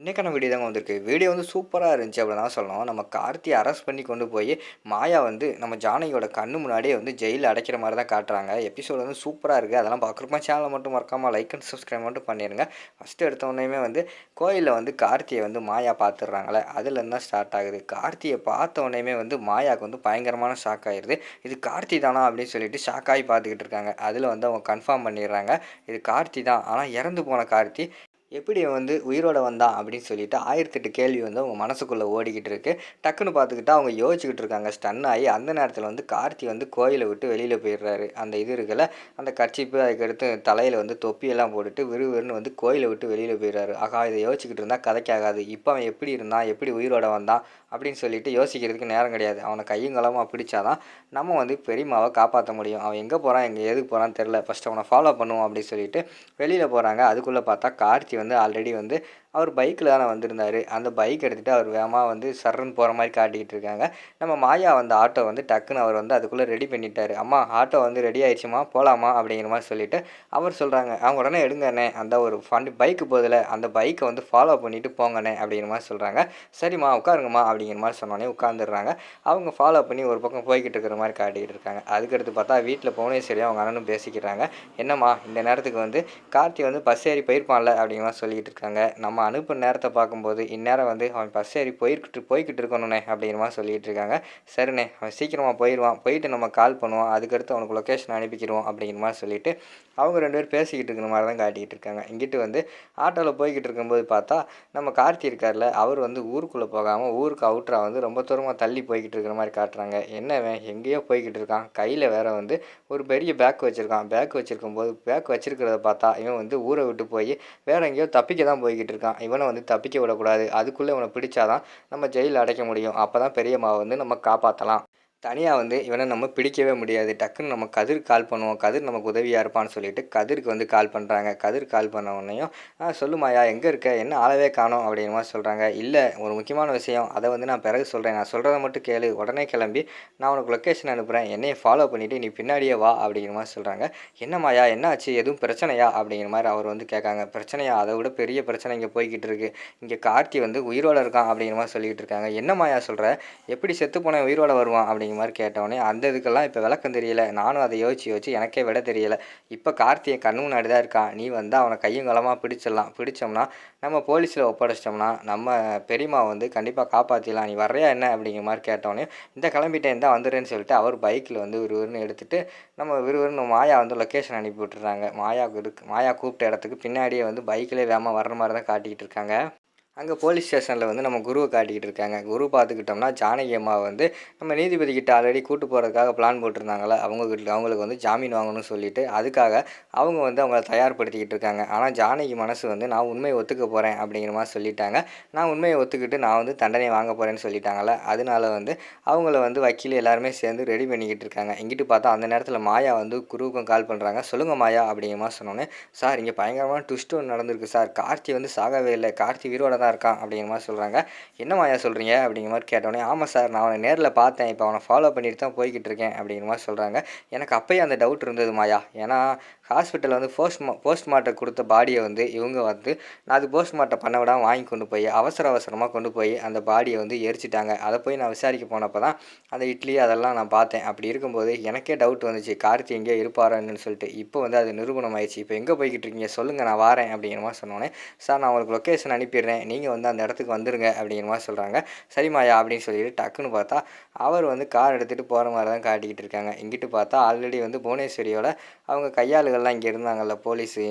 இன்றைக்கான வீடியோ தாங்க வந்திருக்கு. வீடியோ வந்து சூப்பராக இருந்துச்சு அப்படி தான் சொல்லணும். நம்ம கார்த்தியை அரெஸ்ட் பண்ணி கொண்டு போய் மாயா வந்து நம்ம ஜானகியோட கண்ணு முன்னாடியே வந்து ஜெயிலில் அடைக்கிற மாதிரி தான் காட்டுறாங்க. எபிசோடு வந்து சூப்பராக இருக்குது அதெல்லாம் பார்க்குறப்ப சேனலை மட்டும் மறக்காமல் லைக் அண்ட் சப்ஸ்கிரைப் மட்டும் பண்ணிடுங்க ஃபஸ்ட்டு எடுத்த வந்து கோயிலில் வந்து கார்த்தியை வந்து மாயா பார்த்துடுறாங்களே. அதுலேருந்து தான் ஸ்டார்ட் ஆகுது. கார்த்தியை பார்த்த உடனேயுமே வந்து மாயாவுக்கு வந்து பயங்கரமான ஷாக் ஆயிடுது இது கார்த்தி தானா அப்படின்னு சொல்லிட்டு ஷாக் ஆகி பார்த்துக்கிட்டு இருக்காங்க. அதில் வந்து அவங்க கன்ஃபார்ம் பண்ணிடுறாங்க. இது கார்த்தி தான். ஆனால் இறந்து போன கார்த்தி எப்படி வந்து உயிரோட வந்தான் அப்படின்னு சொல்லிட்டு ஆயிரத்தெட்டு கேள்வி வந்து அவங்க மனசுக்குள்ளே ஓடிக்கிட்டு இருக்கு. டக்குன்னு பார்த்துக்கிட்டா அவங்க யோசிச்சுக்கிட்டு இருக்காங்க. ஸ்டன் ஆகி அந்த நேரத்தில் வந்து கார்த்தி வந்து கோயிலை விட்டு வெளியில் போயிடுறாரு. அந்த இது இருக்குல்ல அந்த கர்ச்சிப்பு அதுக்கடுத்து தலையில் வந்து தொப்பியெல்லாம் போட்டுட்டு விறுவிறுன்னு வந்து கோயிலை விட்டு வெளியில் போயிடுறாரு. ஆகா இதை யோசிச்சுக்கிட்டு இருந்தால் கதைக்காகாது. இப்போ அவன் எப்படி இருந்தான் எப்படி உயிரோட வந்தான் அப்படின்னு சொல்லிட்டு யோசிக்கிறதுக்கு நேரம் கிடையாது. அவனை கையும் பிடிச்சாதான் நம்ம வந்து பெரியம்மாவை காப்பாற்ற முடியும். அவன் எங்கே போகிறான் எங்கே எதுக்கு போகிறான்னு தெரில ஃபஸ்ட்டு அவனை ஃபாலோ பண்ணுவோம் அப்படின்னு சொல்லிட்டு வெளியில் போகிறாங்க அதுக்குள்ளே பார்த்தா கார்த்தி வந்து ஆல்ரெடி வந்து அவர் பைக்கில் தானே வந்திருந்தார். அந்த பைக் எடுத்துகிட்டு அவர் வேகமாக வந்து சர்றன்னு போகிற மாதிரி காட்டிக்கிட்டு இருக்காங்க. நம்ம மாயா வந்த ஆட்டோ வந்து டக்குன்னு அவர் வந்து அதுக்குள்ளே ரெடி பண்ணிட்டார். அம்மா ஆட்டோ வந்து ரெடி ஆயிடுச்சுமா? போகலாமா அப்படிங்கிற மாதிரி சொல்லிவிட்டு அவர் சொல்கிறாங்க அவங்க உடனே எடுங்கண்ணே அந்த ஒரு ஃபண்ட் பைக்கு போதில் அந்த பைக்கை வந்து ஃபாலோ பண்ணிவிட்டு போங்கண்ணே அப்படிங்கிற மாதிரி சொல்கிறாங்க சரிம்மா உட்காருங்கம்மா அப்படிங்கிற மாதிரி சொன்னோன்னே உட்காந்துடுறாங்க அவங்க ஃபாலோ பண்ணி ஒரு பக்கம் போய்கிட்டு இருக்கிற மாதிரி காட்டிக்கிட்டு இருக்காங்க. அதுக்கடுத்து பார்த்தா வீட்டில் போனே சரி அவங்க அண்ணனும் பேசிக்கிறாங்க. என்னம்மா இந்த நேரத்துக்கு வந்து கார்த்தி வந்து பஸ் ஏறி போயிருப்பான்ல அப்படிங்கிற மாதிரி சொல்லிக்கிட்டு இருக்காங்க. நம்ம அனுப்புன நேரத்தை பார்க்கும்போது இந்நேரம் வந்து அவன் பஸ் ஏறி போயிருக்கிட்டு போய்கிட்டு இருக்கணுண்ணே அப்படிங்கிற மாதிரி சொல்லிகிட்டு இருக்காங்க. சரிண்ணே அவன் சீக்கிரமாக போயிடுவான். போயிட்டு நம்ம கால் பண்ணுவோம். அதுக்கடுத்து அவனுக்கு லொக்கேஷன் அனுப்பிக்கிடுவோம் அப்படிங்கிற மாதிரி சொல்லிட்டு அவங்க ரெண்டு பேர் பேசிக்கிட்டு இருக்கிற மாதிரி தான் காட்டிக்கிட்டு இருக்காங்க. இங்கிட்டு வந்து ஆட்டோவில் போய்கிட்டு இருக்கும்போது பார்த்தா நம்ம கார்த்தி இருக்கார்ல அவர் வந்து ஊருக்குள்ளே போகாமல் ஊருக்கு அவுட்டராக வந்து ரொம்ப தூரமாக தள்ளி போய்கிட்டு இருக்கிற மாதிரி காட்டுறாங்க. என்னவன் எங்கேயோ போய்கிட்டு இருக்கான். கையில் வேற வந்து ஒரு பெரிய பேக் வச்சுருக்கான். பேக் வச்சுருக்கும் போது பேக் வச்சுருக்கிறத பார்த்தா இவன் வந்து ஊரை விட்டு போய் வேற எங்கேயோ தப்பிக்க தான் போய்கிட்டு இருக்கான். இவனை வந்து தப்பிக்க விடக்கூடாது. அதுக்குள்ளே இவனை பிடிச்சாதான் நம்ம ஜெயிலில் அடைக்க முடியும். அப்போ தான் பெரியம்மாவை வந்து நம்ம காப்பாற்றலாம் தனியாக வந்து இவனை நம்ம பிடிக்கவே முடியாது. டக்குன்னு நம்ம கதிர் கால் பண்ணுவோம். கதிர் நமக்கு உதவியாக இருப்பான்னு சொல்லிட்டு கதிருக்கு வந்து கால் பண்ணுறாங்க கதிர் கால் பண்ண உடனேயும் சொல்லுமாயா எங்கே இருக்க? என்ன ஆளவே காணோம். அப்படிங்கிற மாதிரி சொல்கிறாங்க இல்லை ஒரு முக்கியமான விஷயம். அதை வந்து நான் பிறகு சொல்கிறேன் நான் சொல்கிறத மட்டும் கேளு. உடனே கிளம்பி நான் உனக்கு லொக்கேஷன் அனுப்புகிறேன் என்னையை ஃபாலோ பண்ணிவிட்டு நீ பின்னாடியே வா. அப்படிங்கிற மாதிரி சொல்கிறாங்க என்னம்மாயா என்னாச்சு? எதுவும் பிரச்சனையா? அப்படிங்கிற மாதிரி அவர் வந்து கேட்காங்க. பிரச்சனையா? அதை விட பெரிய பிரச்சனை இங்கே போய்கிட்டு இருக்கு. இங்கே கார்த்தி வந்து உயிரோடு இருக்கான். அப்படிங்கிற மாதிரி சொல்லிக்கிட்டு இருக்காங்க. என்னம்மாயா சொல்கிற எப்படி செத்து போனேன் உயிரோட வருவான்? அப்படிங்கிற மாதிரி கேட்டவொடனே அந்த இதுக்கெல்லாம் இப்போ விளக்கம் தெரியல. நானும் அதை யோசிச்சு யோசிச்சு எனக்கே விட தெரியல. இப்போ கார்த்திகை கண்ணு முன்னாடி தான் இருக்கான் நீ வந்து அவனை கையும் களமாக பிடிச்சிடலாம். பிடிச்சோம்னா நம்ம போலீஸில் ஒப்படைச்சிட்டோம்னா நம்ம பெரியம்மா வந்து கண்டிப்பாக காப்பாற்றிடலாம் நீ வர்றியா என்ன? அப்படிங்கிற மாதிரி கேட்டோடனே இந்த கிளம்பிட்டேன் தான் வந்துடுறேன்னு சொல்லிட்டு அவர் பைக்கில் வந்து விறுவிறுன்னு எடுத்துகிட்டு நம்ம விறுவிறுன்னு மாயா வந்து லொக்கேஷன் அனுப்பி விட்டுறாங்க. மாயா இருக்கு மாயா கூப்பிட்ட இடத்துக்கு பின்னாடியே வந்து பைக்கிலே வேகமாக வர்ற மாதிரி தான் காட்டிக்கிட்டு இருக்காங்க. அங்கே போலீஸ் ஸ்டேஷனில் வந்து நம்ம குருவை காட்டிக்கிட்டு இருக்காங்க. குரு பார்த்துக்கிட்டோம்னா ஜானகி அம்மா வந்து நம்ம நீதிபதி கிட்ட ஆல்ரெடி கூட்டு போகிறதுக்காக பிளான் போட்டிருந்தாங்களே அவங்க கிட்ட அவங்களுக்கு வந்து ஜாமீன் வாங்கணும்னு சொல்லிட்டு அதுக்காக அவங்க வந்து அவங்கள தயார்படுத்திக்கிட்டு இருக்காங்க. ஆனால் ஜானகி மனசு வந்து நான் உண்மையை ஒத்துக்க போகிறேன் அப்படிங்கிற மாதிரி சொல்லிட்டாங்க. நான் உண்மையை ஒத்துக்கிட்டு நான் வந்து தண்டனை வாங்க போகிறேன்னு சொல்லிட்டாங்களே அதனால வந்து அவங்கள வந்து வக்கீல் எல்லாருமே சேர்ந்து ரெடி பண்ணிக்கிட்டு இருக்காங்க. இங்கிட்டு பார்த்தா அந்த நேரத்தில் மாயா வந்து குருவுக்கும் கால் பண்ணுறாங்க சொல்லுங்கள் மாயா அப்படிங்கிற மாதிரி சொன்னோன்னே சார் இங்கே பயங்கரமான ட்விஸ்ட் ஒன்று நடந்திருக்கு சார். கார்த்தி வந்து சாகவே இல்லை. கார்த்தி வீரோட தான் இருக்கான் அப்படிங்கிற மாதிரி சொல்கிறாங்க என்ன மாயா சொல்கிறீங்க அப்படிங்கிற மாதிரி கேட்டோடனே ஆமாம் சார் நான் அவனை நேரில் பார்த்தேன். இப்போ அவனை ஃபாலோ பண்ணிட்டு தான் போய்கிட்டு இருக்கேன். அப்படிங்கிற மாதிரி சொல்கிறாங்க எனக்கு அப்போயே அந்த டவுட் இருந்தது மாயா ஏன்னா ஹாஸ்பிட்டலில் வந்து போஸ்ட் போஸ்ட்மார்ட்டம் கொடுத்த பாடியை வந்து இவங்க வந்து நான் அது போஸ்ட்மார்ட்டம் பண்ண விடாமல் வாங்கி கொண்டு போய் அவசர அவசரமாக கொண்டு போய் அந்த பாடியை வந்து எரிச்சிட்டாங்க. அதை போய் நான் விசாரிக்க போனப்போ தான் அந்த இட்லி அதெல்லாம் நான் பார்த்தேன். அப்படி இருக்கும்போது எனக்கே டவுட் வந்துச்சு. கார்த்தி எங்கேயோ இருப்பாரான்னு சொல்லிட்டு. இப்போ வந்து அது நிரூபணம் ஆயிடுச்சு இப்போ எங்கே போய்கிட்டு இருக்கீங்க? சொல்லுங்கள் நான் வரேன் அப்படிங்கிற மாதிரி சொன்னோன்னே சார் நான் உங்களுக்கு லொக்கேஷன் அனுப்பிடுறேன். நீங்கள் வந்து அந்த இடத்துக்கு வந்துடுங்க அப்படிங்கிற மாதிரி சொல்கிறாங்க சரிமாயா அப்படின்னு சொல்லிட்டு டக்குன்னு பார்த்தா அவர் வந்து கார் எடுத்துகிட்டு போகிற மாதிரி தான் காட்டிக்கிட்டு இருக்காங்க. இங்கிட்டு பார்த்தா ஆல்ரெடி வந்து புவனேஸ்வரியோட அவங்க கையாளுகள்லாம் இங்கே இருந்தாங்கல்ல போலீஸு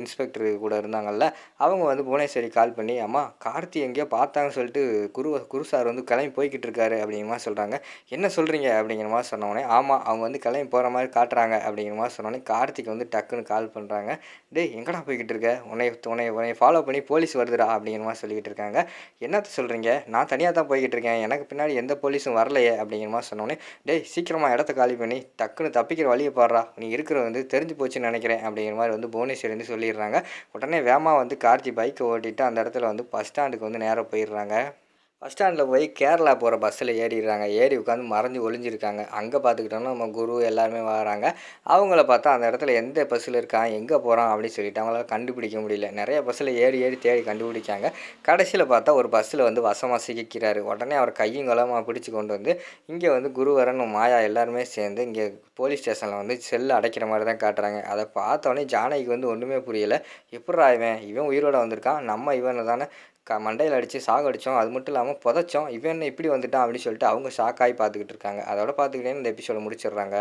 இன்ஸ்பெக்டர் கூட இருந்தாங்கல்ல அவங்க வந்து புவனேஸ்வரி கால் பண்ணி அம்மா கார்த்தி எங்கேயோ பார்த்தாங்கன்னு சொல்லிட்டு குரு குரு சார் வந்து கிளம்பி போய்கிட்டு இருக்காரு அப்படிங்கிற மாதிரி சொல்கிறாங்க என்ன சொல்கிறீங்க அப்படிங்கிற மாதிரி சொன்னோடனே ஆமாம் அவங்க வந்து கிளம்பி போகிற மாதிரி காட்டுறாங்க அப்படிங்கிற மாதிரி சொன்னோடனே கார்த்திக் வந்து டக்குன்னு கால் பண்ணுறாங்க டேய் எங்கடா போய்கிட்டு இருக்க? உன்னை உன்னை உன்னை ஃபாலோ பண்ணி போலீஸ் வருதுடா அப்படிங்கிற மாதிரி சொல்லிக்கிட்டு இருக்காங்க என்னத்த சொல்கிறீங்க நான் தனியாக தான் போய்கிட்டு இருக்கேன் எனக்கு பின்னாடி எந்த போலீஸும் வரலையே அப்படிங்கிற மாதிரி சொன்னோன்னே டேய் சீக்கிரமாக இடத்த காலி பண்ணி டக்குன்னு தப்பிக்கிற வழியை பாடுறா நீ இருக்கிற வந்து தெரிஞ்சு போச்சுன்னு நினைக்கிறேன். அப்படிங்கிற மாதிரி வந்து புவனேஸ்வரி வந்து சொல்லிடுறாங்க. உடனே வேமா வந்து கார்த்தி பைக்கை ஓட்டிட்டு அந்த இடத்துல வந்து பஸ் ஸ்டாண்டுக்கு வந்து நேராக போயிடுறாங்க. பஸ் ஸ்டாண்டில் போய் கேரளா போகிற பஸ்ஸில் ஏறிடுறாங்க. ஏறி உட்காந்து மறைஞ்சு ஒளிஞ்சிருக்காங்க. அங்கே பார்த்துக்கிட்டோம்னா நம்ம குரு எல்லாருமே வராங்க. அவங்கள பார்த்தா அந்த இடத்துல எந்த பஸ்ஸில் இருக்கான் எங்கே போகிறான் அப்படின்னு சொல்லிட்டு அவங்களால கண்டுபிடிக்க முடியல. நிறைய பஸ்ஸில் ஏறி ஏறி தேடி கண்டுபிடிக்காங்க கடைசியில் பார்த்தா ஒரு பஸ்ஸில் வந்து வசமாக சிக்கிக்கிறாரு. உடனே அவர் கையும் கலமாக பிடிச்சி கொண்டு வந்து இங்கே வந்து குருவரன் மாயா எல்லாருமே சேர்ந்து இங்கே போலீஸ் ஸ்டேஷனில் வந்து செல்லு அடைக்கிற மாதிரி தான் காட்டுறாங்க. அதை பார்த்தோன்னே ஜானகிக்கு வந்து ஒன்றுமே புரியல. எப்படா இவன்? இவன் உயிரோட வந்திருக்கான். நம்ம இவனை தானே க மண்டையில் அடித்து சாகடிச்சோம் அது மட்டும் இல்லாமல் புதைச்சோம். இவன் என்ன இப்படி வந்துட்டான் அப்படின்னு சொல்லிட்டு அவங்க ஷாக்காகி பார்த்துக்கிட்டு இருக்காங்க. அதோட பார்த்துக்கிட்டே இந்த எபிசோட முடிச்சிடுறாங்க.